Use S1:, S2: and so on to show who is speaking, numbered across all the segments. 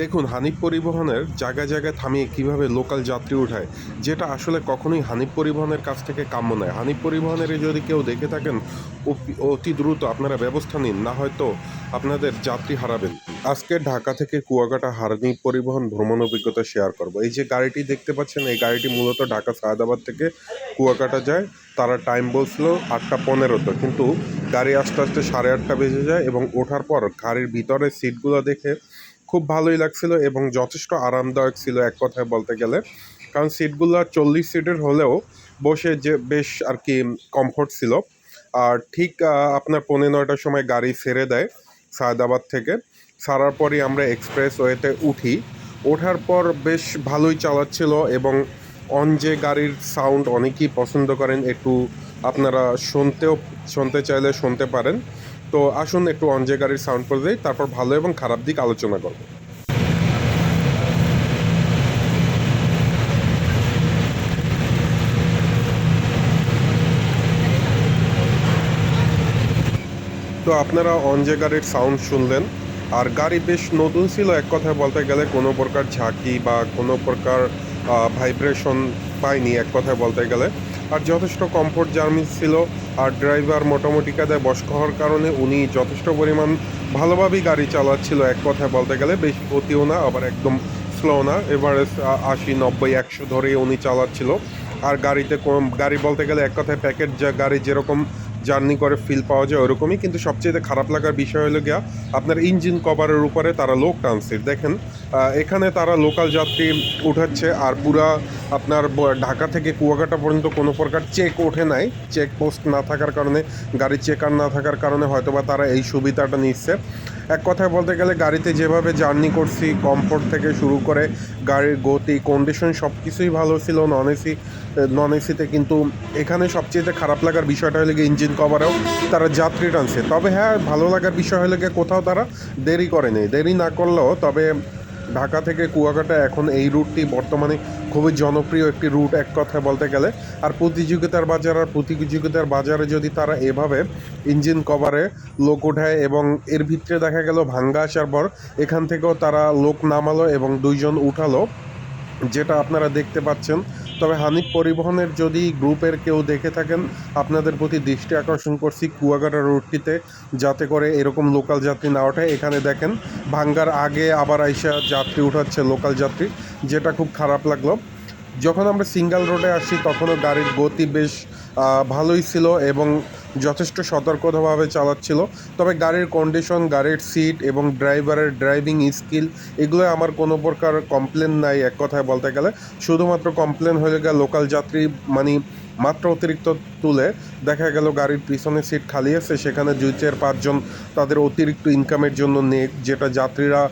S1: দেখুন, হানিফ পরিবহনের জায়গায় জায়গায় থামিয়ে কীভাবে লোকাল যাত্রী উঠায়, যেটা আসলে কখনোই হানিফ পরিবহনের কাছ থেকে কাম্য নয়। হানিফ পরিবহনের যদি কেউ দেখে থাকেন, অতি দ্রুত আপনারা ব্যবস্থা নিন, না হয়তো আপনাদের যাত্রী হারাবেন। আজকে ঢাকা থেকে কুয়াকাটা হানিফ পরিবহন ভ্রমণ অভিজ্ঞতা শেয়ার করব। এই যে গাড়িটি দেখতে পাচ্ছেন, এই গাড়িটি মূলত ঢাকা সায়দাবাদ থেকে কুয়াকাটা যায়, তারা টাইম বলছিল আটটা পনেরোতে। কিন্তু গাড়ি আস্তে আস্তে সাড়ে আটটা বেজে যায় এবং ওঠার পর গাড়ির ভিতরে সিটগুলো দেখে খুব ভালোই লাগছিল এবং যথেষ্ট আরামদায়ক ছিল এক কথায় বলতে গেলে। কারণ সিটগুলো চল্লিশ সিটের হলেও বসে যে বেশ আর কি কমফোর্ট ছিল। আর ঠিক আপনার পৌনে নয়টার সময় গাড়ি ছেড়ে দেয় সায়দাবাদ থেকে। ছাড়ার পরই আমরা এক্সপ্রেস ওয়েতে উঠি। ওঠার পর বেশ ভালোই চালাচ্ছিল এবং অন যে গাড়ির সাউন্ড অনেকেই পছন্দ করেন, একটু আপনারা শুনতেও, শুনতে চাইলে শুনতে পারেন। তো আসুন একটু যে গাড়ির সাউন্ড করে দিই, তারপর ভালো এবং খারাপ দিক আলোচনা করব। তো আপনারা যে গাড়ির সাউন্ড শুনলেন, আর গাড়ি বেশ নতুন ছিল, এক কথায় বলতে গেলে কোনো প্রকার ঝাঁকি বা কোনো প্রকার ভাইব্রেশন পাইনি, এক কথায় বলতে গেলে। আর যথেষ্ট কমফোর্ট জার্নি ছিল। আর ড্রাইভার মোটামুটি কাদায় বয়স্ক হওয়ার কারণে উনি যথেষ্ট পরিমাণ ভালোভাবেই গাড়ি চালাচ্ছিল এক কথায় বলতে গেলে। বেশ গতিও না, আবার একদম স্লো না। এভারেজ আশি, নব্বই, একশো ধরে উনি চালাচ্ছিল। আর গাড়িতে কম, গাড়ি বলতে গেলে এক কথায় প্যাকেট যা গাড়ি যেরকম জার্নি করে ফিল পাওয়া যায় ওরকমই। কিন্তু সবচেয়ে খারাপ লাগার বিষয় হলো গিয়া, আপনার ইঞ্জিন কভারের উপরে তারা লোক টানছে দেখেন। এখানে তারা লোকাল যাত্রী উঠাচ্ছে আর পুরা আপনার ঢাকা থেকে কুয়াকাটা পর্যন্ত কোনো প্রকার চেক ওঠে নাই। চেক পোস্ট না থাকার কারণে গাড়ি চেকার না থাকার কারণে হয়তোবা তারা এই সুবিধাটা নিচ্ছে। এক কথায় বলতে গেলে গাড়িতে যেভাবে জার্নি করছি কমফোর্ট থেকে শুরু করে গাড়ির গতি কন্ডিশন সব কিছুই ভালো ছিল। নন এসি নন এসিতে কিন্তু এখানে সবচেয়ে খারাপ লাগার বিষয়টা হলো গিয়ে ইঞ্জিন কভারেও তারা যাত্রী টানছে। তবে হ্যাঁ ভালো লাগার বিষয় হলো গিয়ে কোথাও তারা দেরি করেনি দেরি না করলেও তবে ঢাকা থেকে কুয়াকাটা এখন এই রুটটি বর্তমানে খুবই জনপ্রিয় একটি রুট এক কথায় বলতে গেলে। আর প্রতিযোগিতার বাজার আর প্রতিযোগিতার বাজারে যদি তারা এভাবে ইঞ্জিন কভারে লোক ওঠায় এবং এর ভিতরে দেখা গেল ভাঙ্গা আসার পর এখান থেকেও তারা লোক নামালো এবং দুইজন উঠালো, যেটা আপনারা দেখতে পাচ্ছেন। তবে হানিফ পরিবহনের যদি গ্রুপের কেউ দেখে থাকেন, আপনাদের প্রতি দৃষ্টি আকর্ষণ করছি কুয়াকাটা রোডটিতে, যাতে করে এরকম লোকাল যাত্রী না ওঠে। এখানে দেখেন, ভাঙ্গার আগে আবার আইসা যাত্রী উঠাচ্ছে লোকাল যাত্রী, যেটা খুব খারাপ লাগল। যখন আমরা সিঙ্গেল রোডে আসি, তখনও গাড়ির গতি বেশ ভালোই ছিল এবং যথেষ্ট সতর্কতাভাবে চালাচ্ছিল। তবে গাড়ির কন্ডিশন গাড়ির সিট এবং ড্রাইভারের ড্রাইভিং স্কিল এগুলো আমার কোনো প্রকার কমপ্লেন নাই এক কথায় বলতে গেলে। শুধুমাত্র কমপ্লেন হয়ে গেল লোকাল যাত্রী মানে মাত্র অতিরিক্ত তুলে দেখা গেল গাড়ির পিছনে সিট খালি আছে, সেখানে দুই, চার পাঁচজন তাদের অতিরিক্ত ইনকামের জন্য নেক, যেটা যাত্রীরা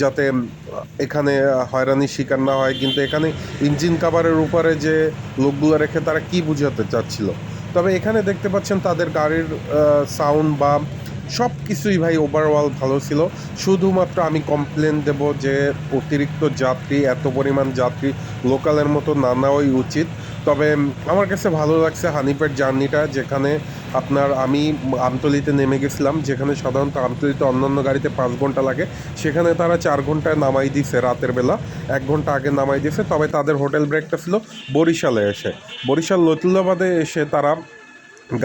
S1: যাতে এখানে হয়রানির শিকার না হয়। কিন্তু এখানে ইঞ্জিন কাভারের উপরে যে লোকগুলো রেখে তারা কি বুঝাতে চাচ্ছিল? তবে এখানে দেখতে পাচ্ছেন তাদের গাড়ির সাউন্ড বা সব কিছুই ভাই ওভারঅল ভালো ছিল। শুধুমাত্র আমি কমপ্লেন দেব যে অতিরিক্ত যাত্রী, এত পরিমাণ যাত্রী লোকালের মতো না নেওয়াই উচিত। তবে আমার কাছে ভালো লাগছে হানিপ্যাড জার্নিটা, যেখানে আপনার আমি আমতলিতে নেমে গেছিলাম, যেখানে সাধারণত আমতলিতে অন্যান্য গাড়িতে পাঁচ ঘণ্টা লাগে। সেখানে তারা চার ঘন্টায় নামাই দিছে রাতের বেলা, এক ঘণ্টা আগে নামাই দিছে। তবে তাদের হোটেল ব্রেকটা ছিল বরিশালে এসে। বরিশাল লতুল্লাবাদে এসে তারা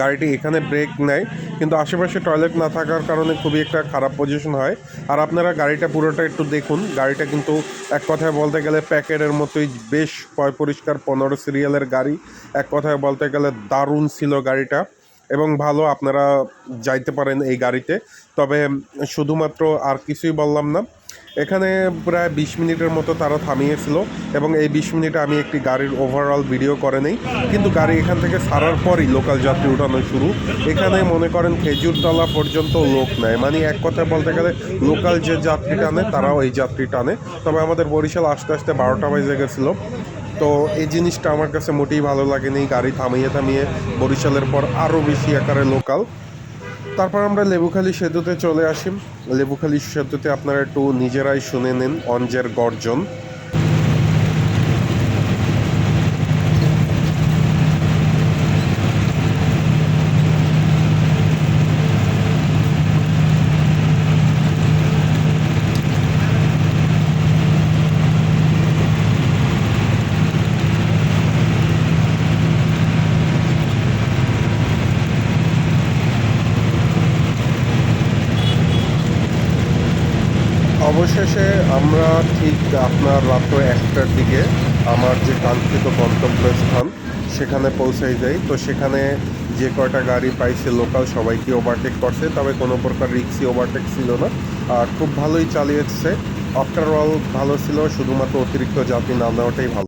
S1: গাড়িটি এখানে ব্রেক নেয়, কিন্তু আশেপাশে টয়লেট না থাকার কারণে খুবই একটা খারাপ পজিশন হয়। আর আপনারা গাড়িটা পুরোটা একটু দেখুন, গাড়িটা কিন্তু এক কথায় বলতে গেলে প্যাকেটের মতোই বেশ পয়, পরিষ্কার পনেরো সিরিয়ালের গাড়ি। এক কথায় বলতে গেলে দারুণ ছিল গাড়িটা এবং ভালো আপনারা যাইতে পারেন এই গাড়িতে। তবে, শুধুমাত্র আর কিছুই বললাম না এখানে প্রায় বিশ মিনিটের মতো তারা থামিয়েছিল এবং এই বিশ মিনিটে আমি একটি গাড়ির ওভারঅল ভিডিও করে নেই। কিন্তু গাড়ি এখান থেকে ছাড়ার পরই লোকাল যাত্রী উঠানো শুরু। এখানে মনে করেন খেজুরতলা পর্যন্ত লোক নেয়। মানে এক কথায় বলতে গেলে লোকাল যে যাত্রী টানে, তারাও এই যাত্রী টানে। তবে আমাদের বরিশাল আস্তে আস্তে বারোটা বাজে গেছিল। তো এই জিনিসটা আমার কাছে মোটেই ভালো লাগেনি। গাড়ি থামিয়ে থামিয়ে বরিশালের পর আরও বেশি আকারে লোকাল তারপর আমরা লেবুখালি সেতুতে চলে আসি। লেবুখালি সেতুতে আপনারা একটু নিজেরাই শুনে নিন, অঞ্জের গর্জন। শেষে আমরা ঠিক আপনার রাত একটার দিকে আমার যে কাঙ্ক্ষিত গন্তব্যস্থান, সেখানে পৌঁছাই যাই। তো সেখানে যে কয়টা গাড়ি পাইছে লোকাল সবাইকে ওভারটেক করছে, তবে কোনো প্রকার রিক্সি ওভারটেক ছিল না। আর খুব ভালোই চালিয়েছে। আফটার অল ভালো ছিল, শুধুমাত্র অতিরিক্ত যাত্রী না নেওয়াটাই ভালো।